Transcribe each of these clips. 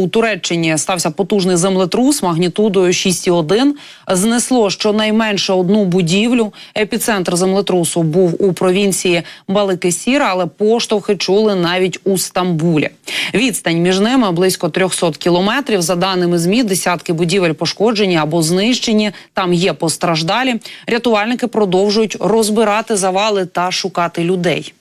У Туреччині стався потужний землетрус магнітудою 6,1. Знесло щонайменше одну будівлю. Епіцентр землетрусу був у провінції Баликесіра, але поштовхи чули навіть у Стамбулі. Відстань між ними близько 300 кілометрів. За даними змі, десятки будівель пошкоджені або знищені. Там є постраждалі. Рятувальники продовжують розбирати завали та шукати людей.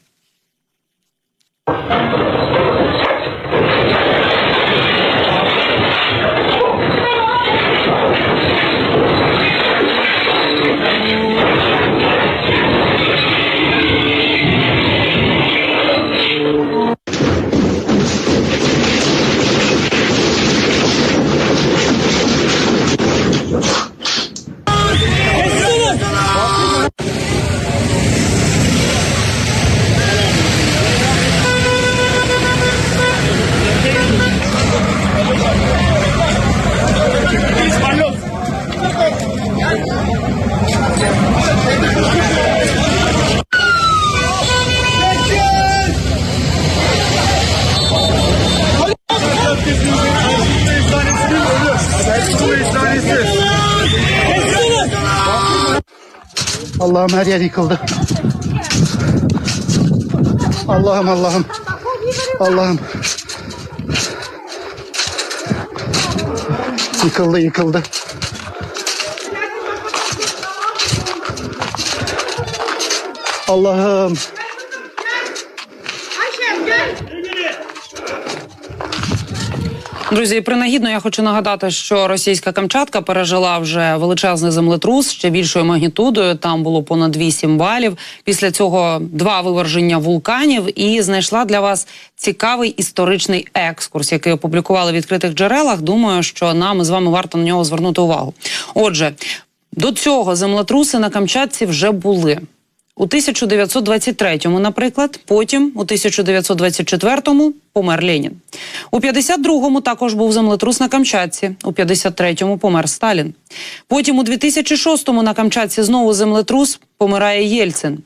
Allah'ım her yer yıkıldı. Allah'ım Allah'ım. Allah'ım. Yıkıldı yıkıldı. Allah'ım. Ayşem gel. Друзі, принагідно я хочу нагадати, що російська Камчатка пережила вже величезний землетрус ще більшою магнітудою. Там було понад 8 балів. Після цього два виверження вулканів і знайшла для вас цікавий історичний екскурс, який опублікували в відкритих джерелах. Думаю, що нам з вами варто на нього звернути увагу. Отже, до цього землетруси на Камчатці вже були. У 1923-му, наприклад, потім у 1924-му помер Ленін. У 52-му також був землетрус на Камчатці. У 53-му помер Сталін. Потім у 2006-му на Камчатці знову землетрус помирає Єльцин.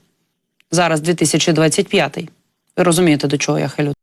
Зараз 2025-й. Ви розумієте, до чого я хилю?